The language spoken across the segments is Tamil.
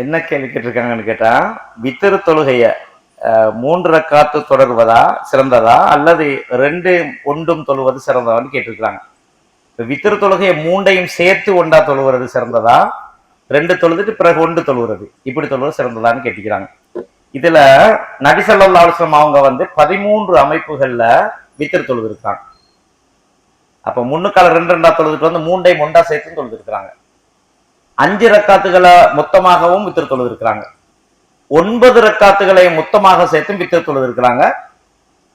என்ன கேள்வி கேட்டிருக்காங்கன்னு கேட்டா வித்திரு தொழுகைய மூன்று காத்து தொடர்வதா சிறந்ததா அல்லது ரெண்டு ஒன்றும் தொழுவது சிறந்ததான்னு கேட்டிருக்காங்க வித்திரு தொழுகையை மூண்டையும் சேர்த்து ஒன்றா தொழுவது சிறந்ததா? ரெண்டு தொழுதுட்டு பிறகு ஒன்று தொழுகிறது. இப்படி தொழுவது சிறந்ததான்னு கேட்டுக்கிறாங்க இதுல நபிசல்லா அலுவலம் அவங்க வந்து பதிமூன்று அமைப்புகள்ல வித்திரு தொழுது இருக்காங்க அப்ப முன்னுக்கால ரெண்டு ரெண்டா தொழுதுட்டு வந்து மூண்டையும் ஒன்றா சேர்த்து தொழுது இருக்கிறாங்க அஞ்சு ரக்காத்துகளை மொத்தமாகவும் வித்திர தொழுது இருக்கிறாங்க ஒன்பது ரக்காத்துகளை மொத்தமாக சேர்த்தும் வித்திர தொழுது இருக்கிறாங்க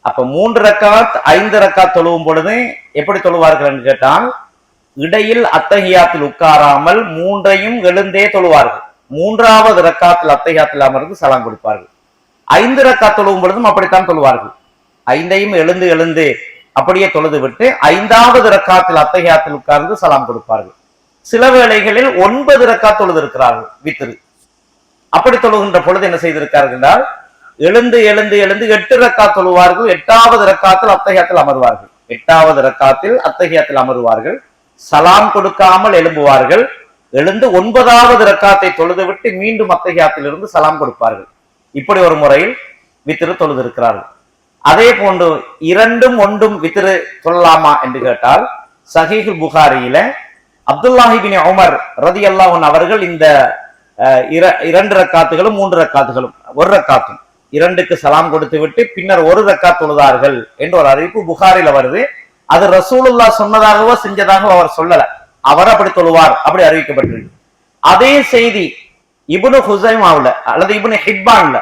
அப்ப மூன்று ரக்காத் ஐந்து ரக்காத் தொழுவும் பொழுது எப்படி தொழுவார்கள் என்று கேட்டால் இடையில் அத்தகையாத்தில் உட்காராமல் மூன்றையும் எழுந்தே தொழுவார்கள். மூன்றாவது ரக்காத்தில் அத்தகையாத்தில் அமர்ந்து சலாம் கொடுப்பார்கள். ஐந்து ரக்கா தொழுவும் பொழுதும் அப்படித்தான் தொழுவார்கள். ஐந்தையும் எழுந்து எழுந்து அப்படியே தொழுது விட்டு ஐந்தாவது ரக்காத்தில் அத்தகையாத்தில் உட்கார்ந்து சலாம் கொடுப்பார்கள். சில வேளைகளில் ஒன்பது ரக்கா தொழுது இருக்கிறார்கள் வித்திரு அப்படி தொழுகின்ற பொழுது என்ன செய்திருக்கார்கள் என்றால் எழுந்து எழுந்து எழுந்து எட்டு ரக்கா தொழுவார்கள் எட்டாவது ரக்காத்தில் அத்தகையத்தில் அமர்வார்கள். எட்டாவது ரக்காத்தில் அத்தகையத்தில் அமருவார்கள். சலாம் கொடுக்காமல் எழும்புவார்கள். எழுந்து ஒன்பதாவது ரக்காத்தை தொழுதுவிட்டு மீண்டும் அத்தகையாத்தில் இருந்து சலாம் கொடுப்பார்கள். இப்படி ஒரு முறையில் வித்திரு தொழுது இருக்கிறார்கள் அதே போன்று இரண்டும் ஒன்றும் வித்திரு சொல்லலாமா என்று கேட்டால் சஹீஹுல் புகாரியில அப்துல்லாஹிபின் உமர் ரதி அவர்கள் இந்த அஹ், இர- இரண்டு ரக்காத்துகளும் மூன்று ரக்காத்துகளும் ஒரு ரக்காத்தும் இரண்டுக்கு சலாம் கொடுத்து விட்டு பின்னர் ஒரு ரக்கா தொழுதார்கள் என்ற ஒரு அறிவிப்பு புகாரில் வருது. அது ரசூலுல்லா சொன்னதாகவோ செஞ்சதாகவோ அவர் சொல்லல. அவர் அப்படி தொழுவார் அப்படி அறிவிக்கப்பட்டிருக்கு. அதே செய்தி இபுனு ஹுசைமாவில் அல்லது இபுனு ஹிப்பான்ல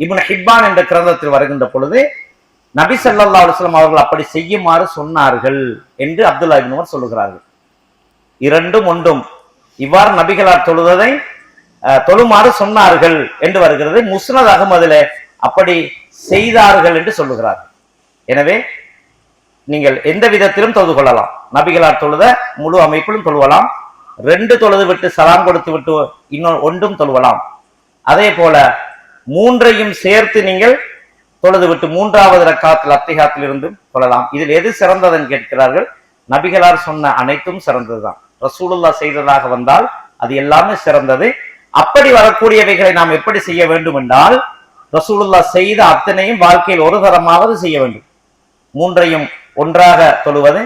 இபுனு ஹிப்பான் என்ற கிரந்தத்தில் வருகின்ற பொழுது நபி சல்லா அலைஹி அவர்கள் அப்படி செய்யுமாறு சொன்னார்கள் என்று அப்துல்லா இபின் சொல்லுகிறார்கள். இரண்டும் ஒன்றும் இவ்வாறு நபிகளார் தொழுததை அஹ், தொழுமாறு சொன்னார்கள் என்று வருகிறது. முஸ்னத் அகமதுல அப்படி செய்தார்கள் என்று சொல்லுகிறார்கள். எனவே நீங்கள் எந்த விதத்திலும் தொழுது கொள்ளலாம். நபிகளார் தொழுத முழு அமைப்பிலும் தொழுவலாம். ரெண்டு தொழுது விட்டு சலாம் கொடுத்து விட்டு இன்னொரு ஒன்றும் தொழுவலாம். அதே போல மூன்றையும் சேர்த்து நீங்கள் தொழுது விட்டு மூன்றாவது ரக்காத்தில் அத்திகாத்தில் இருந்தும் தொழலாம் இதில் எது சிறந்ததுன்னு கேட்கிறார்கள்? நபிகளார் சொன்ன அனைத்தும் சிறந்ததுதான். ரசூலுல்லா செய்ததாக வந்தால் அது எல்லாமே சிறந்தது. அப்படி வரக்கூடியவைகளை நாம் எப்படி செய்ய வேண்டும் என்றால் ரசூலுல்லா செய்த அத்தனையும் வாழ்க்கையில் ஒரு தரமாவது செய்ய வேண்டும். மூன்றையும் ஒன்றாக தொழுவது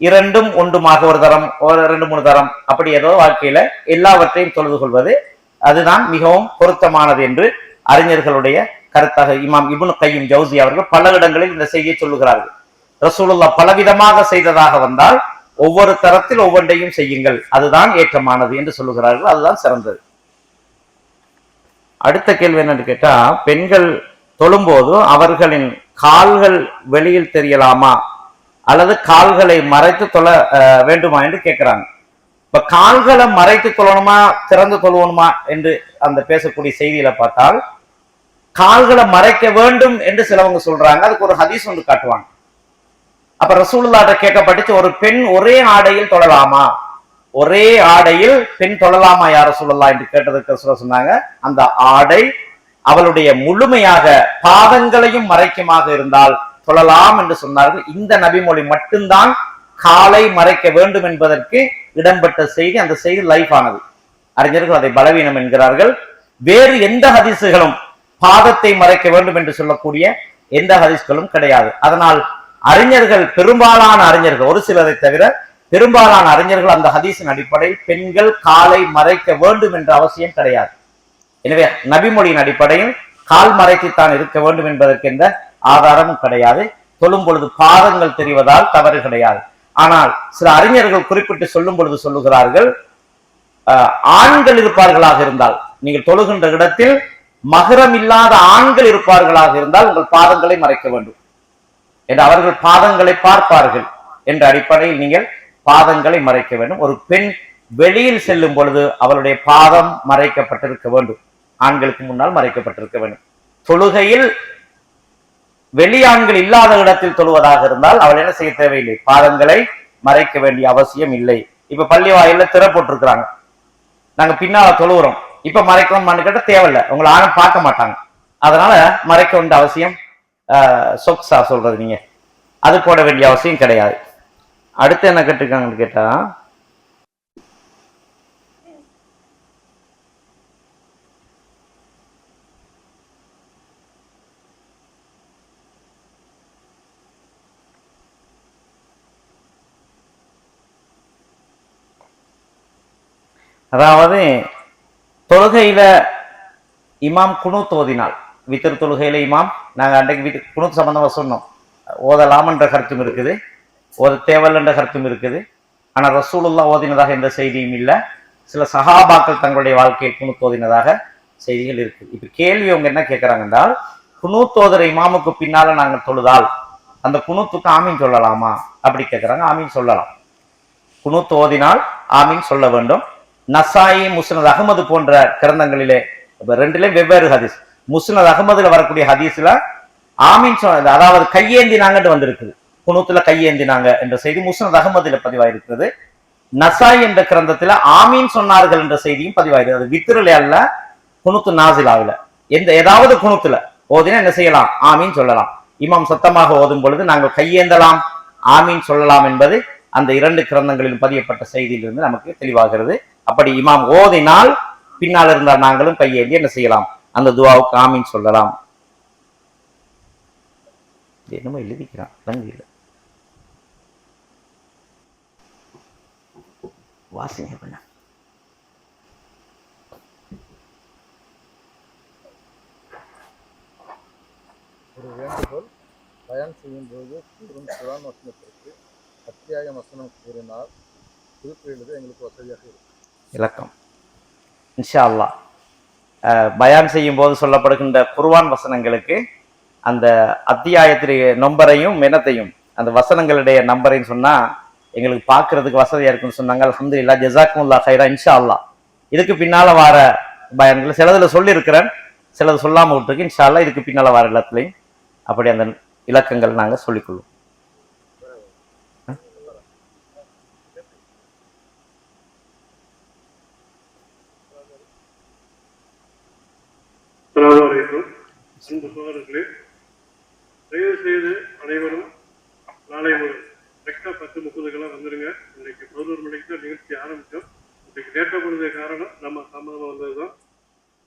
இரண்டும் ஒன்றுமாக ஒரு தரம் ஒரு ரெண்டு மூணு தரம் அப்படி ஏதோ வாழ்க்கையில எல்லாவற்றையும் தொழுது கொள்வது அதுதான் மிகவும் பொருத்தமானது என்று அறிஞர்களுடைய கருத்தாக இமாம் இபுன் கையும் ஜவுசி அவர்கள் பல இடங்களில் இந்த செய்தியை சொல்லுகிறார்கள். ரசூலுல்லா பலவிதமாக செய்ததாக வந்தால் ஒவ்வொரு தரத்தில் ஒவ்வொன்றையும் செய்யுங்கள். அதுதான் ஏற்றமானது என்று சொல்லுகிறார்கள். அதுதான் சிறந்தது. அடுத்த கேள்வி என்னன்னு கேட்டா பெண்கள் தொழும்போது அவர்களின் கால்கள் வெளியில் தெரியலாமா? அல்லது கால்களை மறைத்து தொழ வேண்டுமா என்று கேட்கிறாங்க. இப்ப கால்களை மறைத்து தொழணுமா திறந்து தொழுவணுமா என்று அந்த பேசக்கூடிய செய்தியில பார்த்தால் கால்களை மறைக்க வேண்டும் என்று சிலவங்க சொல்றாங்க. அதுக்கு ஒரு ஹதீஸ் ஒன்று காட்டுவாங்க. அப்ப ரசூலுல்லாட்ட கேட்கப்பட்டுச்சு ஒரு பெண் ஒரே ஆடையில் தொழலாமா? ஒரே ஆடையில் பெண் தொழலாமா யார சொல்லலாம் என்று கேட்டதுக்கு சொன்னாங்க அந்த ஆடை அவளுடைய முழுமையாக பாதங்களையும் மறைக்குமாக இருந்தால் தொழலாம் என்று சொன்னார்கள். இந்த நபிமொழி மட்டும்தான் காலை மறைக்க வேண்டும் என்பதற்கு இடம்பெற்ற செய்தி அந்த செய்தி லைஃப் ஆனது. அறிஞர்கள் அதை பலவீனம் என்கிறார்கள். வேறு எந்த ஹதிசுகளும் பாதத்தை மறைக்க வேண்டும் என்று சொல்லக்கூடிய எந்த ஹதிஸ்களும் கிடையாது. அதனால் அறிஞர்கள் பெரும்பாலான அறிஞர்கள் ஒரு சிலரை தவிர பெரும்பாலான அறிஞர்கள் அந்த ஹதீஸின் அடிப்படையில் பெண்கள் காலை மறைக்க வேண்டும் என்ற அவசியம் கிடையாது. எனவே நபிமொழியின் அடிப்படையில் கால் மறைத்துத்தான் இருக்க வேண்டும் என்பதற்கு எந்த ஆதாரமும் கிடையாது. சொல்லும் பொழுது பாதங்கள் தெரிவதால் தவறு கிடையாது. ஆனால் சில அறிஞர்கள் குறிப்பிட்டு சொல்லும் பொழுது சொல்லுகிறார்கள் ஆண்கள் இருப்பார்களாக இருந்தால் நீங்கள் தொழுகின்ற இடத்தில் மகரம் இல்லாத ஆண்கள் இருப்பார்களாக இருந்தால் உங்கள் பாதங்களை மறைக்க வேண்டும். என்று அவர்கள் பாதங்களை பார்ப்பார்கள் என்ற அடிப்படையில் நீங்கள் பாதங்களை மறைக்க வேண்டும். ஒரு பெண் வெளியில் செல்லும் பொழுது அவளுடைய பாதம் மறைக்கப்பட்டிருக்க வேண்டும். ஆண்களுக்கு முன்னால் மறைக்கப்பட்டிருக்க வேண்டும். தொழுகையில் வெளியாண்கள் இல்லாத இடத்தில் தொழுவதாக இருந்தால் அவள் என்ன செய்ய தேவையில்லை? பாதங்களை மறைக்க வேண்டிய அவசியம் இல்லை. இப்ப பள்ளி வாயில திற போட்டிருக்கிறாங்க. நாங்க பின்னால தொழுகிறோம் இப்ப மறைக்கணும் கேட்டால் தேவையில்லை. உங்களை ஆணும் பார்க்க மாட்டாங்க. அதனால மறைக்க வேண்டிய அவசியம் சொக்ஸா சொல்கிறது நீங்கள் அது போட வேண்டிய அவசியம் கிடையாது. அடுத்து என்ன கேட்டிருக்காங்கன்னு கேட்டால் அதாவது தொழுகையில் இமாம் குணு தோதினால் வித்திரு தொழுகையில இமாம் நாங்க அன்றைக்கு வீட்டு குணத்து சம்பந்தமா சொன்னோம். ஓதலாமன்ற என்ற கருத்தும் இருக்குது. ஓத தேவல் என்ற கருத்தும் இருக்குது. ஆனா ரசூலுல்லா ஓதினதாக எந்த செய்தியும் இல்லை. சில சகாபாக்கள் தங்களுடைய வாழ்க்கையை குனூத் ஓதினதாக செய்திகள் இருக்கு. இப்ப கேள்வி அவங்க என்ன கேட்குறாங்க என்றால் குனூத் இமாமுக்கு பின்னால நாங்கள் தொழுதால் அந்த குணுத்துக்கு ஆமீன் சொல்லலாமா? அப்படி கேட்கறாங்க ஆமீன் சொல்லலாம். குனூத் ஓதினால் ஆமீன் சொல்ல வேண்டும். நசாயி முஸ்னத் அகமது போன்ற கிரந்தங்களிலே ரெண்டுலேயும் வெவ்வேறு ஹதீஸ். முஸ்னத் அகமதுல வரக்கூடிய ஹதீஸ்ல ஆமீன் சொன்னது அதாவது கையேந்தினாங்கன்னு வந்திருக்குது. குனூத்துல கையேந்தினாங்க என்ற செய்தி முஸ்னத் அகமதுல பதிவாயிருக்கிறது. நசாய் என்ற கிரந்தத்துல ஆமீன் சொன்னார்கள் என்ற செய்தியும் பதிவாயிருக்கு அது வித்திரல அல்ல குனுத்து நாசிலாவில. எந்த ஏதாவது குணுத்துல ஓதினா என்ன செய்யலாம்? ஆமீன் சொல்லலாம். இமாம் சத்தமாக ஓதும் பொழுது நாங்கள் கையேந்தலாம் ஆமீன் சொல்லலாம் என்பது அந்த இரண்டு கிரந்தங்களிலும் பதியப்பட்ட செய்தியிலிருந்து நமக்கு தெளிவாகிறது. அப்படி இமாம் ஓதினால் பின்னால் இருந்தால் நாங்களும் கையேந்தி என்ன செய்யலாம்? அந்த துவாவுக்கு ஆமீன் சொல்லலாம். என்னமோ எழுதிக்கிறான் லங்கையில் வாசிங்க பண்ண. ஒரு வேண்டுகோள் பயன் செய்யும் போது கூறும் குரான் வசனத்திற்கு அத்தியாய வசனம் கூறினால் எழுத எங்களுக்கு வசதியாக இருக்கும். இலக்கம். இன்ஷா அல்லாஹ். பயான் செய்யும் போது சொல்லப்படுகின்ற குர்வான் வசனங்களுக்கு அந்த அத்தியாயத்திலேயே நம்பரையும் மெனத்தையும் அந்த வசனங்களுடைய நம்பரையும் சொன்னால் எங்களுக்கு பார்க்கறதுக்கு வசதியாக இருக்குன்னு சொன்னாங்க. அலமது இல்லா ஜசாக்குல்லா ஹைரா இன்ஷா அல்லா இதுக்கு பின்னால் வார பயன்கள் சிலதில் சொல்லியிருக்கிறேன். சிலது சொல்லாமல் விட்டுருக்கு. இன்ஷா அல்லா இதுக்கு பின்னால் வார எல்லாத்துலேயும் அப்படி அந்த இலக்கங்கள் நாங்கள் சொல்லிக்கொள்வோம். வேண்டும் அன்பு சோதரர்களே தயவு செய்து அனைவரும் நாளை ஒரு கரெக்டாக பத்து முப்பதுக்கெல்லாம் வந்துடுங்க இன்னைக்கு பதினோரு மணிக்கு தான் நிகழ்ச்சி ஆரம்பித்தோம். இன்னைக்கு லேட்டாக போனது காரணம் நம்ம தாமதமாக வந்தது தான்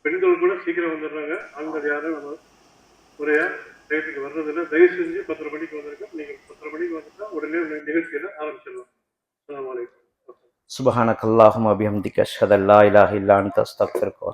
பெண்கள் கூட சீக்கிரம் வந்துடுறாங்க. ஆண்கள் யாரும் நம்ம முறையாக டயத்துக்கு வர்றதில்லை. தயவு செஞ்சு பத்தரை மணிக்கு வந்திருக்கோம் நீங்கள் பத்தரை மணிக்கு வந்துட்டா உடனே நிகழ்ச்சியில் ஆரம்பிச்சிடலாம். அஸ்ஸலாமு அலைக்கும். சுபஹானக்கல்லாஹும் அபிஹம்திக அஷ்ஹது அல்லா இலாஹ இல்லா அன்த. அஸ்தக்ஃபிருக வ